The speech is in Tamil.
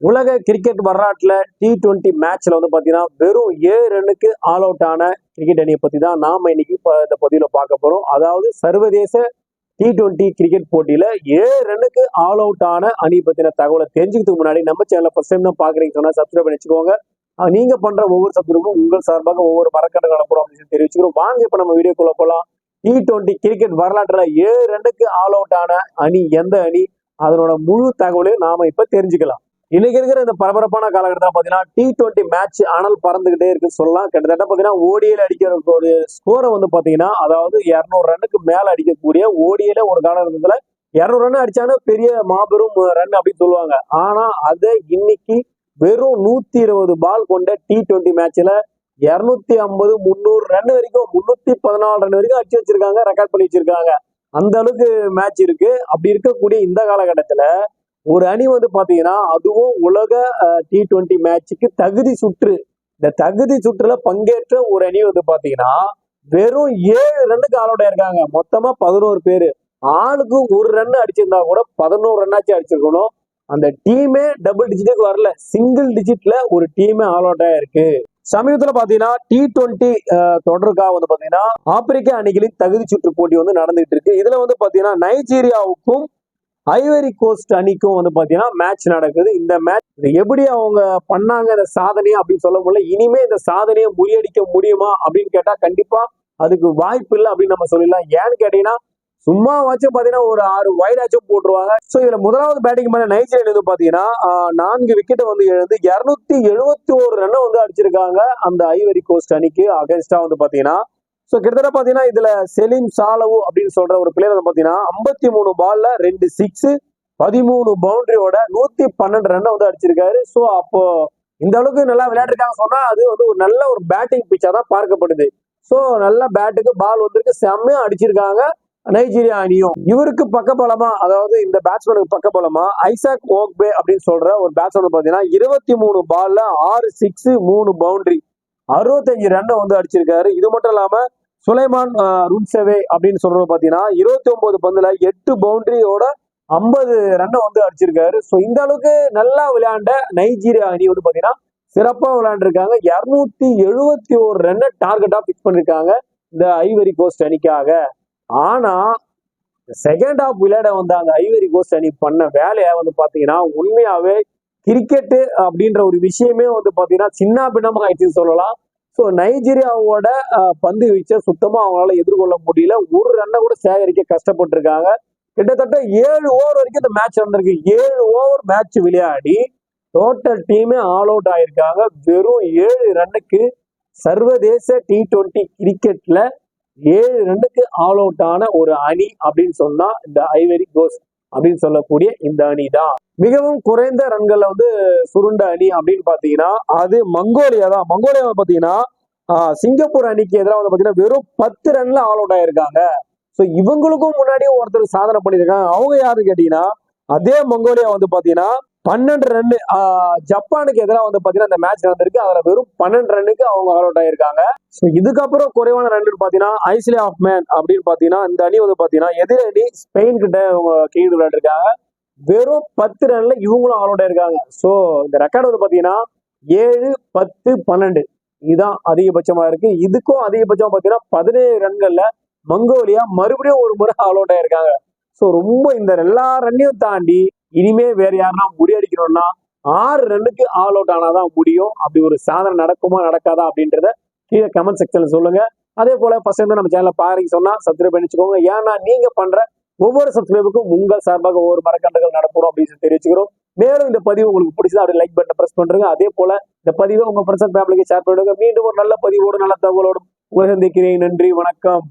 உலக கிரிக்கெட் வரலாற்றில் டி டுவெண்ட்டி மேட்ச்ல வந்து பார்த்தீங்கன்னா வெறும் ஏழு ரன்னுக்கு ஆல் அவுட் ஆன கிரிக்கெட் அணியை பத்தி தான் நாம இன்னைக்கு இந்த பதிவில் பார்க்க போறோம். அதாவது சர்வதேச டி டுவெண்ட்டி கிரிக்கெட் போட்டியில ஏழு ரன்னுக்கு ஆல் அவுட் ஆன அணி பத்தின தகவலை தெரிஞ்சுக்கிறதுக்கு முன்னாடி நம்ம சேனல் ஃபர்ஸ்ட் டைம் தான் பார்க்குறீங்க சொன்னா சப்ஸ்கிரைப் பண்ணி வச்சுக்கோங்க. நீங்க பண்ற ஒவ்வொரு சப்ஸ்கிரைபும் உங்கள் சார்பாக ஒவ்வொரு மரக்கட்டை நடப்புறோம் அப்படின்னு தெரிவிச்சுக்கிறோம். வாங்க இப்ப நம்ம வீடியோக்குள்ள போலாம். டி டுவெண்ட்டி கிரிக்கெட் வரலாற்றுல ஏழு ரன்னுக்கு ஆல் அவுட் ஆன அணி எந்த அணி? அதனோட முழு தகவலையும் நாம இப்ப தெரிஞ்சுக்கலாம். இன்னைக்கு இருக்கிற இந்த பரபரப்பான காலகட்டத்தில் பார்த்தீங்கன்னா டி டுவெண்ட்டி மேட்ச் அனல் பறந்துகிட்டே இருக்குன்னு சொல்லலாம். கிட்டத்தட்ட பார்த்தீங்கன்னா ஓடியில் அடிக்கிற ஸ்கோரை வந்து பார்த்தீங்கன்னா அதாவது இரநூறு ரன்னுக்கு மேலே அடிக்கக்கூடிய ஓடியில ஒரு காலகட்டத்தில் இரநூறு ரன் அடிச்சாங்கன்னா பெரிய மாபெரும் ரன் அப்படின்னு சொல்லுவாங்க. ஆனால் அதை இன்னைக்கு வெறும் நூத்தி இருபது பால் கொண்ட டி டுவெண்ட்டி மேட்ச்ல இருநூத்தி ஐம்பது முந்நூறு ரன் வரைக்கும் முன்னூத்தி பதினாலு ரன் வரைக்கும் அடிச்சு வச்சிருக்காங்க ரெக்கார்ட் பண்ணி வச்சிருக்காங்க. அந்த அளவுக்கு மேட்ச் இருக்கு. அப்படி இருக்கக்கூடிய இந்த காலகட்டத்துல ஒரு அணி வந்து பார்த்தீங்கன்னா அதுவும் உலக டி டுவெண்ட்டி மேட்சுக்கு தகுதி சுற்று. இந்த தகுதி சுற்றுல பங்கேற்ற ஒரு அணி வந்து பார்த்தீங்கன்னா வெறும் ஏழு ரன்னுக்கு ஆளோட இருக்காங்க மொத்தமா பதினோரு பேர். ஆளுக்கு ஒரு ரன் அடிச்சிருந்தா கூட பதினோரு ரன்னாச்சும் அடிச்சிருக்கணும். அந்த டீமே டபுள் டிஜிட்டுக்கு வரல. சிங்கிள் டிஜிட்ல ஒரு டீமே ஆல் அவுட் இருக்கு சமீபத்துல பாத்தீங்கன்னா டி டுவெண்ட்டி தொடருக்காக வந்து பாத்தீங்கன்னா ஆப்பிரிக்க அணிகளின் தகுதி சுற்று போட்டி வந்து நடந்துகிட்டு இருக்கு. இதுல வந்து பாத்தீங்கன்னா நைஜீரியாவுக்கும் ஐவரி கோஸ்ட் அணிக்கும் வந்து பார்த்தீங்கன்னா மேட்ச் நடக்குது. இந்த மேட்ச் எப்படி அவங்க பண்ணாங்க இந்த சாதனையை அப்படின்னு சொல்ல முடியல. இனிமே இந்த சாதனையை முறியடிக்க முடியுமா அப்படின்னு கேட்டா கண்டிப்பா அதுக்கு வாய்ப்பு இல்லை அப்படின்னு நம்ம சொல்லிடலாம். ஏன்னு கேட்டீங்கன்னா சும்மா வச்சு பாத்தீங்கன்னா ஒரு ஆறு வைடாச்சும் போட்டுருவாங்க. ஸோ இதுல முதலாவது பேட்டிங் பண்ண நைஜீரியா வந்து பாத்தீங்கன்னா நான்கு விக்கெட்டை வந்து எழுந்து இருநூத்தி எழுபத்தி ஒரு ரன்னை வந்து அடிச்சிருக்காங்க அந்த ஐவரி கோஸ்ட் அணிக்கு அகேன்ஸ்டா வந்து பாத்தீங்கன்னா ஸோ கிட்டத்தட்ட பாத்தீங்கன்னா இதுல செலிம் சாலவு அப்படின்னு சொல்ற ஒரு பிளேயர் வந்து பார்த்தீங்கன்னா ஐம்பத்தி மூணு பால்ல ரெண்டு சிக்ஸ் பதிமூணு பவுண்டரியோட நூத்தி பன்னெண்டு ரன்னை வந்து அடிச்சிருக்காரு. ஸோ அப்போ இந்த அளவுக்கு நல்லா விளையாட்டுருக்காங்க சொன்னா அது வந்து ஒரு நல்ல ஒரு பேட்டிங் பிச்சா தான் பார்க்கப்படுது. ஸோ நல்ல பேட்டுக்கு பால் வந்திருக்கு. செம்மையா அடிச்சிருக்காங்க நைஜீரியா அணியும். இவருக்கு பக்கபலமா அதாவது இந்த பேட்ஸ்மேனுக்கு பக்கபலமா ஐசாக் ஓக்பே அப்படின்னு சொல்ற ஒரு பேட்ஸ்மேன் பாத்தீங்கன்னா இருபத்தி மூணு பால்ல ஆறு சிக்ஸ் மூணு பவுண்டரி அறுபத்தஞ்சு ரன்னை வந்து அடிச்சிருக்காரு. இது மட்டும் இல்லாம சுலைமான் ருன்சவே அப்படின்னு சொல்றது பாத்தீங்கன்னா இருபத்தி ஒன்பது பந்துல எட்டு பவுண்டரியோட ஐம்பது ரன்னை வந்து அடிச்சிருக்காரு. ஸோ இந்த அளவுக்கு நல்லா விளையாண்ட நைஜீரியா அணி வந்து பாத்தீங்கன்னா சிறப்பா விளையாண்டுருக்காங்க. இருநூத்தி எழுபத்தி ஒரு ரன்னை டார்கெட்டா பிக்ஸ் பண்ணிருக்காங்க இந்த ஐவரி கோஸ்ட் அணிக்காக. ஆனா செகண்ட் ஹாஃப் விளையாட வந்த அந்த ஐவரி கோஸ்ட் அணி பண்ண வேலையை வந்து பாத்தீங்கன்னா உண்மையாவே கிரிக்கெட்டு அப்படின்ற ஒரு விஷயமே வந்து பாத்தீங்கன்னா சின்ன பின்னமாக ஆயிடுச்சுன்னு சொல்லலாம். ஸோ நைஜீரியாவோட பந்து வீச்சை சுத்தமா அவங்களால எதிர்கொள்ள முடியல. ஒரு ரன்னை கூட சேகரிக்க கஷ்டப்பட்டிருக்காங்க. கிட்டத்தட்ட ஏழு ஓவர் வரைக்கும் இந்த மேட்ச் நடந்திருக்கு. ஏழு ஓவர் மேட்ச் விளையாடி டோட்டல் டீமே ஆல் அவுட் ஆயிருக்காங்க. வெறும் ஏழு ரன்னுக்கு சர்வதேச டி டுவெண்ட்டி கிரிக்கெட்ல ஏழு ரன்னுக்கு ஆல் அவுட் ஆன ஒரு அணி அப்படின்னு சொன்னா இந்த ஐவரி கோஸ் அப்படின்னு சொல்லக்கூடிய இந்த அணி தான். மிகவும் குறைந்த ரன்கள்ல வந்து சுருண்ட அணி அப்படின்னு பாத்தீங்கன்னா அது மங்கோலியா தான். மங்கோலியா பாத்தீங்கன்னா சிங்கப்பூர் அணிக்கு எதிராக வந்து பாத்தீங்கன்னா வெறும் பத்து ரன்ல ஆல் அவுட் ஆயிருக்காங்க. ஸோ இவங்களுக்கும் முன்னாடியே ஒருத்தர் சாதனை பண்ணியிருக்காங்க. அவங்க யாருன்னு கேட்டீங்கன்னா அதே மங்கோலியா வந்து பாத்தீங்கன்னா பன்னெண்டு ரன் ஜப்பானுக்கு எதிராக வந்து பாத்தீங்கன்னா அந்த மேட்ச் நடந்திருக்கு. அதுல வெறும் பன்னெண்டு ரன்னுக்கு அவங்க ஆல் அவுட் ஆயிருக்காங்க. ஸோ இதுக்கப்புறம் குறைவான ரன் பாத்தீங்கன்னா ஐஸ்லே ஆஃப் மேன் அப்படின்னு பாத்தீங்கன்னா இந்த அணி வந்து பாத்தீங்கன்னா எதிர அணி ஸ்பெயின் கிட்ட அவங்க கீழ் விளையாண்டுருக்காங்க வெறும் பத்து ரன்ல இவங்களும் ஆல் அவுட் ஆயிருக்காங்க. ஸோ இந்த ரெக்கார்டு வந்து பாத்தீங்கன்னா ஏழு பத்து பன்னெண்டு. இதுதான் அதிகபட்சமா இருக்கு. இதுக்கும் அதிகபட்சமா பாத்தீங்கன்னா பதினேழு ரன்கள்ல மங்கோலியா மறுபடியும் ஒரு முறை ஆல் அவுட் ஆயிருக்காங்க. ஸோ ரொம்ப இந்த எல்லா ரன்னையும் தாண்டி இனிமே வேற யாருன்னா முறியடிக்கணும்னா ஆறு ரன்னுக்கு ஆல் அவுட் ஆனாதான் முடியும். அப்படி ஒரு சாதனை நடக்குமா நடக்காதா அப்படின்றத கீழே கமெண்ட் செக்ஷன்ல சொல்லுங்க. அதே போல ஃபர்ஸ்ட் வந்து நம்ம சேனலை பாருங்க சொன்னா சப்ஸ்கிரைப் பண்ணிச்சுக்கோங்க. ஏன்னா நீங்க பண்ற ஒவ்வொரு சப்ஸ்கிரைபுக்கும் உங்கள் சார்பாக ஒவ்வொரு மரக்கண்டுகள் நடப்படும் அப்படின்னு தெரிவிச்சுக்கிறோம். மேலும் இந்த பதிவு உங்களுக்கு பிடிச்சதா அப்படி லைக் பட்டனை பிரஸ் பண்றீங்க அதே போல இந்த பதிவை உங்க ஃப்ரெண்ட்ஸ் அண்ட் ஃபேமிலிக்கு ஷேர் பண்ணுங்க மீண்டும் ஒரு நல்ல பதிவோடு நல்ல தகவலோடும் உங்களை சந்திக்கிறேன். நன்றி வணக்கம்.